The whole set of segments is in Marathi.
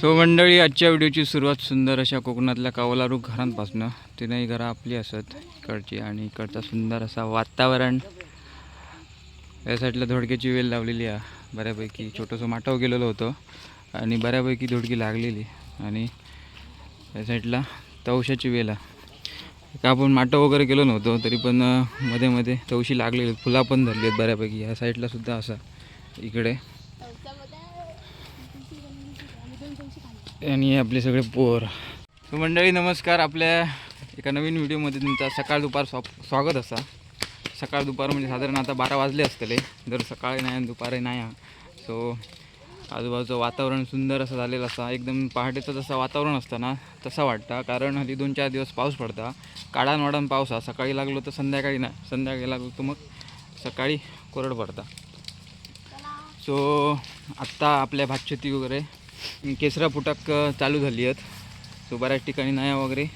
सो मंडळी आजच्या व्हिडिओची सुरुवात सुंदर अशा कोकणातल्या कावलारू घरांपासनं. तीनही घरं आपली असत इकडची आणि इकडचा सुंदर असा वातावरण. या साईडला धोडक्याची वेल लावलेली आहे. बऱ्यापैकी छोटंसं माटव गेलेलं होतं आणि बऱ्यापैकी धोडकी लागलेली. आणि या साईडला तवशाची वेल आहे. का आपण माटव वगैरे गेलो नव्हतो तरी पण मध्ये मध्ये तवशी लागलेली आहेत. फुला पण धरली आहेत बऱ्यापैकी. या साईडला सुद्धा असा इकडे. आणि आपले सगळे पोर. मंडळी नमस्कार. आपल्या एका नवीन व्हिडिओमध्ये तुमचा सकाळ दुपार स्वा स्वागत असा. सकाळ दुपार म्हणजे साधारण आता बारा वाजले असतले. जर सकाळी नाही आणि दुपारी नाही हा. सो आजूबाजूचं वातावरण सुंदर असं झालेलं असा. एकदम पहाटेचं जसं वातावरण असतं ना तसा वाटतं. कारण हल्ली दोन चार दिवस पाऊस पडता. काढान वाढान पाऊस हा. सकाळी लागलो तर संध्याकाळी नाही. संध्याकाळी लागलो तर मग सकाळी कोरड पडता. सो आत्ता आपल्या भातशेती वगैरे केसरा फुटाक चालू झाली आहेत. सो बऱ्याच ठिकाणी नया वगैरे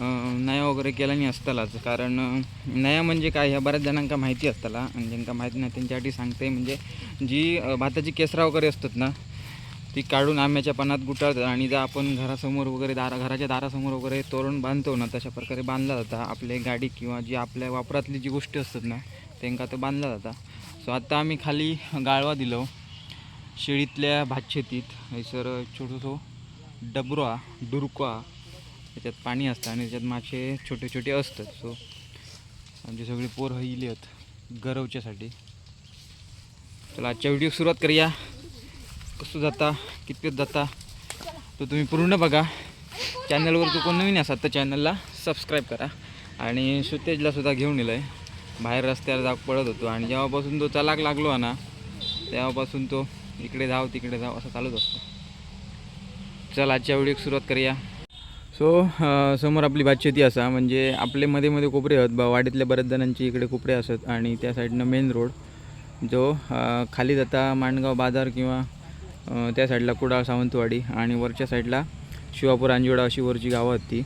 नया वगैरे केला नाही असतालाच कारण नया म्हणजे काय? ह्या बऱ्याच जणांका माहिती असताला. आणि ज्यांका माहिती नाही त्यांच्यासाठी सांगते म्हणजे जी भाताची केसरा वगैरे असतात ना ती काढून आंब्याच्या पानात गुटाळतात आणि जर आपण घरासमोर वगैरे दारा घराच्या दारासमोर वगैरे तोरण बांधतो ना तशा प्रकारे बांधला जाता. आपले गाडी किंवा जी आपल्या वापरातली जी गोष्टी असतात ना त्यांका तो बांधला जाता. सो आता आम्ही खाली गाळवा दिलो. शेळीतल्या भातशेतीत हैसर छोटोसो डबरो हा डुरको त्याच्यात पाणी असतं आणि त्याच्यात मासे छोटे छोटे असतात. सो आमचे सगळे पोर हईली आहेत गरवच्यासाठी. चला आजच्या व्हिडिओ सुरुवात करूया. कसं जाता कितपत जाता तो तुम्ही पूर्ण बघा. चॅनलवर जो कोण नवीन असाल तर चॅनलला सबस्क्राईब करा. आणि सुतेजला सुद्धा घेऊन येलं आहे बाहेर रस्त्यावर जाग पडत होतो आणि जेव्हापासून तो चलाक लागलो ना तेव्हापासून तो इकडे जाव तिकडे जाव असं चालूच असतं. चल आजच्या व्हिडिओ सुरुवात करूया. सो समोर आपली भातशेती असा म्हणजे आपले मध्ये मध्ये कोपरे आहेत. बा वाडीतल्या बऱ्याच जणांची इकडे कोपरे असत आणि त्या साईडनं मेन रोड जो खाली जाता माणगाव बाजार किंवा त्या साईडला कुडाळ सावंतवाडी आणि वरच्या साईडला शिवापूर अंजोडा अशी वरची गावं आहेत ती.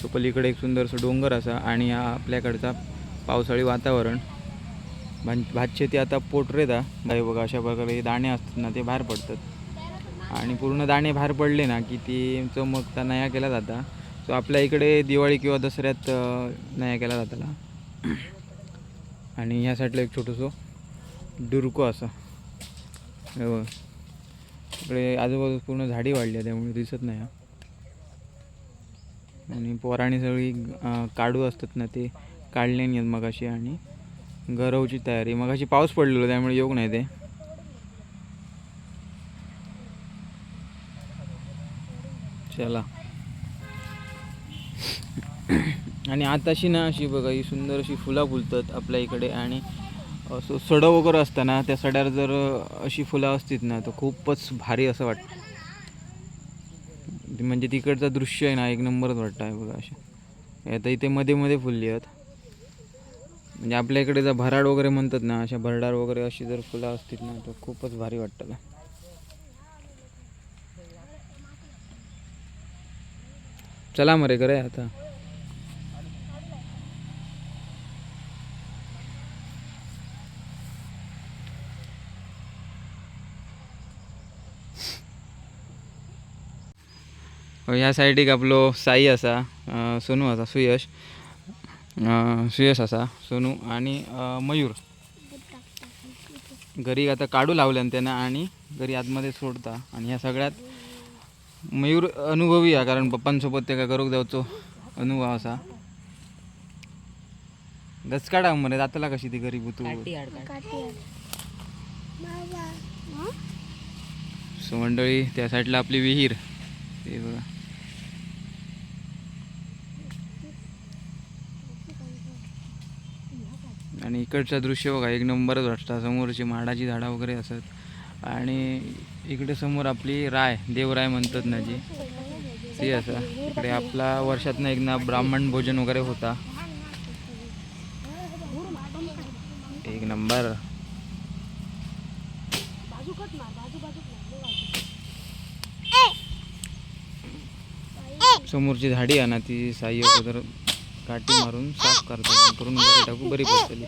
सो पलीकडे एक सुंदरसं डोंगर असा आणि हा आपल्याकडचा पावसाळी वातावरण. भात शेती आता पोटरेता बाई बघा अशा प्रकारे दाणे असतात ना ते बाहेर पडतात. आणि पूर्ण दाणे बाहेर पडले ना की ती चमकता नया केला जाता. सो आपल्या इकडे दिवाळी किंवा दसऱ्यात नया केला जाताला आणि ह्या साईडला एक छोटंसं डुरको असं. इकडे आजूबाजू पूर्ण झाडी वाढली आहे त्यामुळे दिसत नाही. आणि पोराणी सगळी काढू असतात ना ते काढले नाही मग मगाशी आणि गरवची तयारी. मगाशी पाऊस पडलेलो त्यामुळे येऊ नाही ते. चला. आणि आताशी ना अशी बघा ही सुंदर अशी फुलं फुलतात आपल्या इकडे. आणि असं सडं वगैरे असताना त्या सड्यावर जर अशी फुलं असतील ना तर खूपच भारी असं वाटतं म्हणजे तिकडचं दृश्य आहे ना एक नंबरच वाटतं आहे बघा असे आता इथे मध्ये मध्ये फुलली आहेत. म्हणजे आपल्या इकडे जर भराड वगैरे म्हणतात ना अशा भरडार वगैरे अशी जर फुलं असतील ना तर खूपच भारी वाटतं. चला मरे करे आता. हो, ह्या सायडीक आपलो साई असा सोनू असा सुयश. सुयश असा सोनू आणि मयूर. घरी आता काढू लावल्यान त्यानं आणि घरी आतमध्ये सोडता. आणि ह्या सगळ्यात मयूर अनुभवी आहे कारण पप्पांसोबत ते काय करूक जावचो अनुभव असा. गचकाडा मरे जातला कशी ती घरी बुतू सो मंडळी त्या साईडला आपली विहीर. ते बघा. आणि इकडचं दृश्य बघा एक नंबरच वाटतं. समोरची माडाची झाडं वगैरे असत आणि इकडे समोर आपली राय देवराय म्हणतात ना जी. ती असं. इकडे आपला वर्षातनं ना ब्राह्मण भोजन वगैरे होता. एक नंबर. समोरची झाडी आहे ना ती साई अगोदर काठी मारून साफ करतात करून घरी टाकू बरी पडतली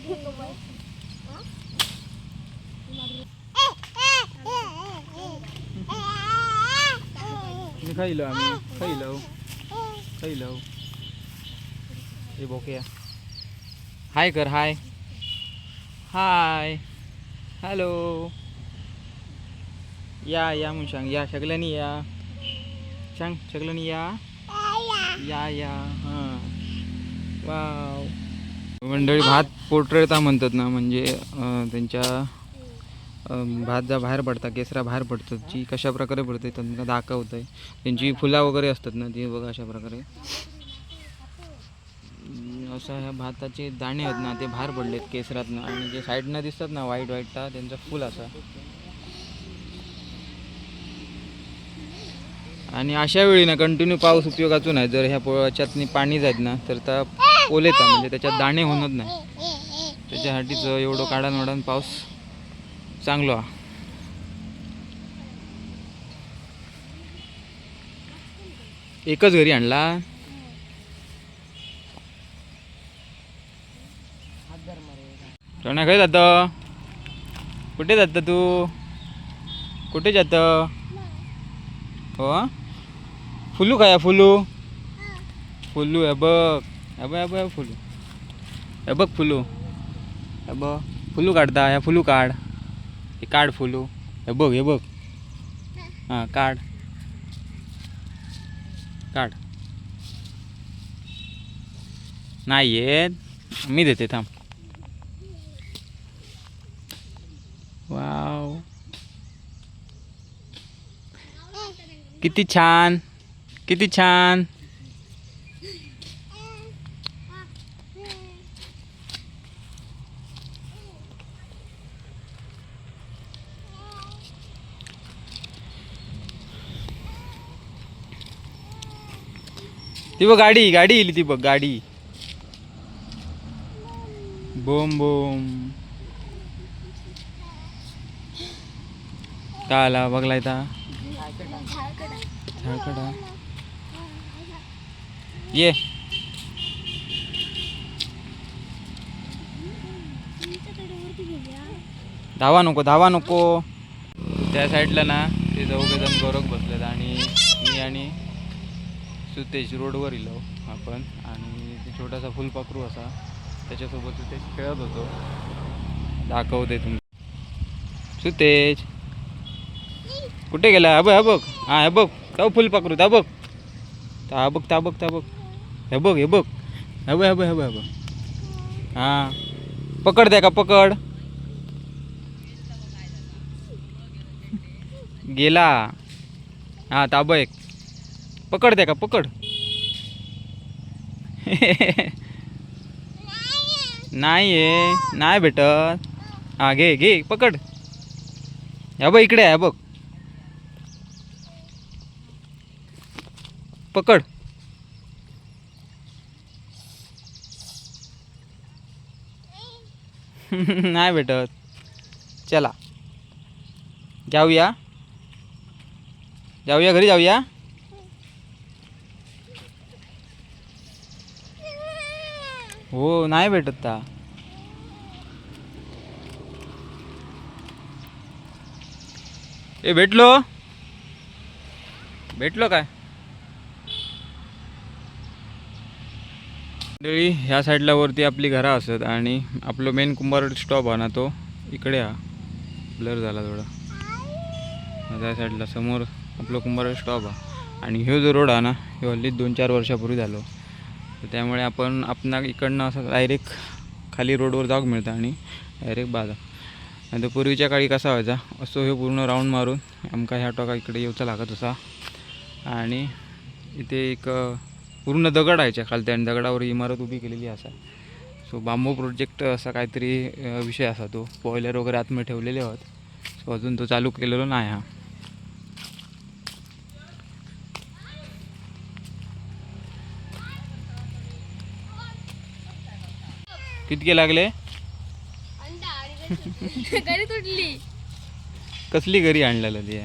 मी खायलो आम्ही. खायलो खायलो हे बोकया हाय कर हाय. हाय. हॅलो. या या म्हणून सांग या. सगळ्यांनी या. सांग सगळ्यांनी या. या या. हां. वाव. मंडळी भात पोटरेता म्हणतात ना म्हणजे त्यांच्या भात जा बाहेर पडता केसरा बाहेर पडतात जी कशा प्रकारे पडते त्यांना दाखवत आहे त्यांची फुला वगैरे असतात ना ती बघा अशा प्रकारे. असं अशा ह्या भाताचे दाणे आहेत ना ते बाहेर पडलेत केसरातनं आणि जे साईडनं दिसतात ना व्हाईट व्हाईटचा त्यांचा फुल असा. आणि अशा वेळी ना कंटिन्यू पाऊस उपयोगाचो आहे. जर ह्या पोळ्याच्यातनी पाणी जात ना तर त्या ओलेचा म्हणजे त्याच्यात दाणे होणार नाही. त्याच्यासाठीच एवढं काढान वाढान पाऊस चांगलो. हा एकच घरी आणला. टोण्या खंय जात. कुठे जात तू? कुठे जात? हो? फुलू काय फुलू? फुलू आहे बघ. हे बघ हे फुलू. हे बघ फुलू. हे बघ. फुलू काढता ह्या फुलू काढ. हे काढ फुलू. हे बघ हे बघ. हां काढ. काढ. नाही येत. मी देते थांब. वाव. किती छान. किती छान. ती बघ गाडी गाडी येईल ती बघ गाडी. बोम बोम का आला बघला इथं झाकडा. ये. धावा नको धावा नको. त्या साईडला ना ते चौघे जण गोरख बसलेत आणि मी आणि सुतेज रोडवर इलो आपण आणि ते छोटासा फुलपाखरू असा. त्याच्यासोबत सुतेज खेळत होतो. दाखवते तुम्ही सुतेज. कुठे गेला? हा बघ हा बघ. हा हे बघ. तो फुलपाखरू ता बघ. ता बघ ता बघ ता बघ. हे बघ हे बघ. हे बघ हे बघ हे बघ हे बघ. हां. पकड द्या का पकड. गेला. हां ताबं एक. पकड द्या का पकड. नाही आहे नाही भेटत. हा घे घे पकड. ह्या बघ इकडे आहे बघ. पकड. नाही भेटत. चला. जाऊया. जाऊया घरी जाऊया. हो नाही भेटत ता. ए भेटलो? भेटलो काय? मंडळी ह्या साईडला वरती आपली घरं असत आणि आपलं मेन कुंभार स्टॉप आहे ना तो. इकडे हा ब्लर झाला थोडा. त्या साईडला समोर आपलं कुंभार स्टॉप हा आणि ह्यो जो रोड आहे ना ह्यो हल्लीच दोन चार वर्षापूर्वी झालो. तर त्यामुळे आपण आपणा इकडनं असं डायरेक्ट खाली रोडवर जाऊक मिळतं आणि डायरेक्ट बाजार. नाही तर पूर्वीच्या काळी कसा व्हायचा? असो हे पूर्ण राऊंड मारून आमका ह्या टोका इकडे येऊचा लागत असा आणि इथे एक पूर्ण दगड आहे खालते आणि दगडावर इमारत उभी केलेली असा. सो बांबू प्रोजेक्ट असा काहीतरी विषय असा तो. बॉयलर वगैरे आतमध्ये ठेवलेले आहोत सो अजून तो चालू केलेलो नाही हा. कितके लागले? घरी तुटली. कसली घरी आणलेलं ती?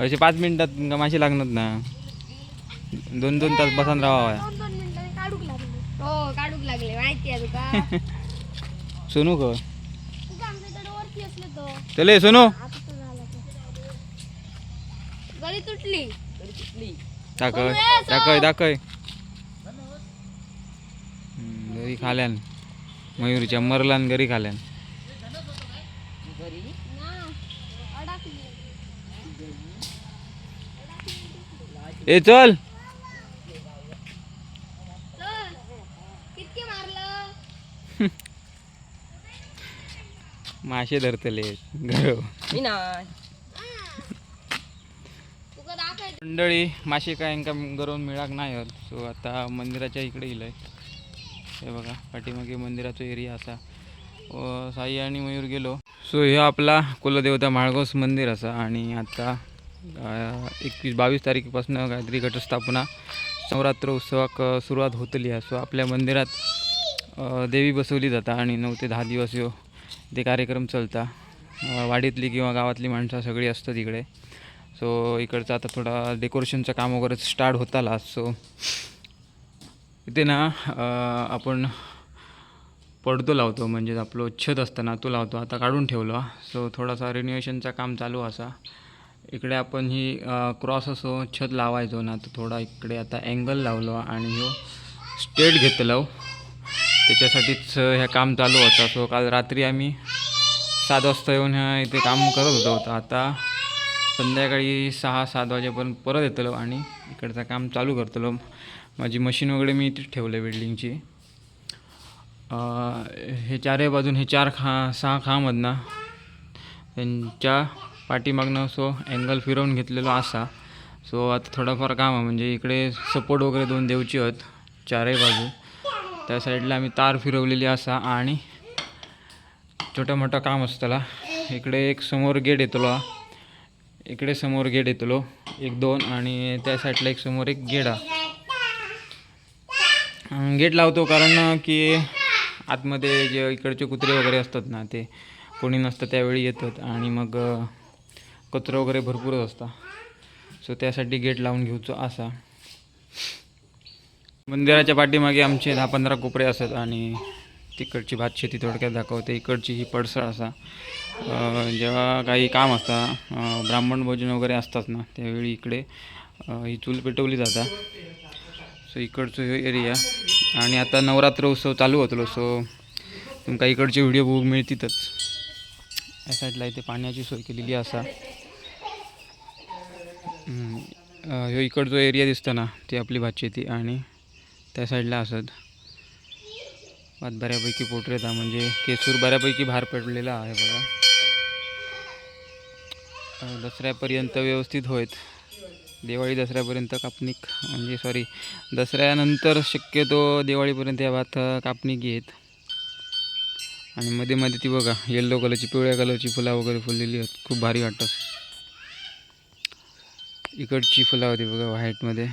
असे पाच मिनिटात तुमका माशी लागणार ना. दोन दोन तास बसान राहावा. हो सोनू ग. चले सोनू. तुटली. दाखय दाखय दाखय गरी खाल्यान. मयुरीच्या मरलान गरी खाल्यान. ए चल. मासे धरतले घर. मंडळी मासे काय गरवून मिळाक नाही आहेत सो आता मंदिराच्या इकडे इलंय. हे बघा पाठीमागे मंदिराचो एरिया असा. व साई आणि मयूर गेलो. सो हे आपला कुलदेवता माळगोस मंदिर असा आणि आता एकवीस बावीस तारखेपासून काहीतरी घटस्थापना नवरात्र उत्सवाक सुरुवात होतली आहे. सो आपल्या मंदिरात देवी बसवली जाता आणि नऊ ते दहा दिवस यो ते कार्यक्रम चलता. वाडीतली किंवा गावातली माणसं सगळी असतात इकडे. सो इकडचं आता थोडा डेकोरेशनचं काम वगैरे स्टार्ट होताला. सो इथे ना आपण पडतो लावतो म्हणजे आपलं छत असताना तो लावतो. आता काढून ठेवलो सो थोडासा रिन्युएशनचं काम चालू असा. इकडे आपण ही क्रॉस असो छत लावायचो ना तर थोडा इकडे आता अँगल लावलो आणि हो स्टेट घेतलो. त्याच्यासाठीच हे काम चालू होता. सो काल रात्री आम्ही सात वाजता येऊन ह्या इथे काम करत होतो. तर आता संध्याकाळी सहा सात वाजेपर्यंत परत येतलो आणि इकडचं काम चालू करतलो. माझी मशीन वगैरे मी इथे ठेवलं आहे बिल्डिंगची हे चारही बाजून हे चार खा सहा खांब आहेत ना त्यांच्या पाठीमागनं सो अँगल फिरवून घेतलेलो असा. सो आता थोडंफार काम आहे म्हणजे इकडे सपोर्ट वगैरे दोन देवची आहेत चारही बाजू. त्या साईडला आम्ही तार फिरवलेली असा आणि छोटं मोठं काम असतला इकडे एक समोर गेट येतलो. इकडे समोर गेट येतलो. एक दोन आणि त्या साईडला एक समोर एक गेट गेट लावतो कारण की आतमध्ये जे इकडचे कुत्रे वगैरे असतात ना ते कोणी नसतं त्यावेळी येतात आणि मग कचरा वगैरे भरपूरच असता. सो त्यासाठी गेट लावून घेऊचो असा मंदिराच्या पाठीमागे आमचे दहा पंधरा कोपरे असतात आणि तिकडची भात शेती थोडक्यात दाखवते. इकडची ही पडसळ असा. जेव्हा काही काम असता ब्राह्मण भोजन वगैरे असतात ना त्यावेळी इकडे ही चूल पेटवली जाता. सो इकडचो ह्यो एरिया आणि आता नवरात्र उत्सव चालू होतलो सो तुमका इकडचे व्हिडिओ बघूक मिळतीतच. या साईडला इथे पाण्याची सोय केलेली असा. ह्यो इकडचो एरिया दिसता ना ती आपली भातशेती आणि त्या साईडला असत. भात बऱ्यापैकी पोटरे म्हणजे केसूर बऱ्यापैकी भार पडलेला आहे बघा. दसऱ्यापर्यंत व्यवस्थित होत दिवाळी दसऱ्यापर्यंत कापणी म्हणजे सॉरी दसऱ्यानंतर शक्यतो दिवाळीपर्यंत या भात कापणी घेत. आणि मध्ये मध्ये ती बघा येल्लो कलरची पिवळ्या कलरची फुलं वगैरे फुललेली आहेत. खूप भारी वाटतं. इकडची फुलं होती बघा व्हाईटमध्ये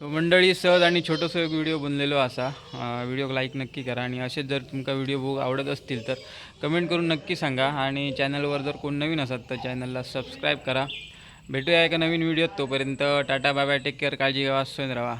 तो मंडळी सहज आणि छोटंसं एक व्हिडिओ बनलेलो असा. व्हिडिओ लाईक नक्की करा आणि असेच जर तुमका व्हिडिओ बघू आवडत असतील तर कमेंट करून नक्की सांगा आणि चॅनलवर जर कोण नवीन असाल तर चॅनलला सबस्क्राईब करा. भेटूया एका नवीन व्हिडिओत तोपर्यंत Tata bye bye take care काळजी घ्या स्वयं राहा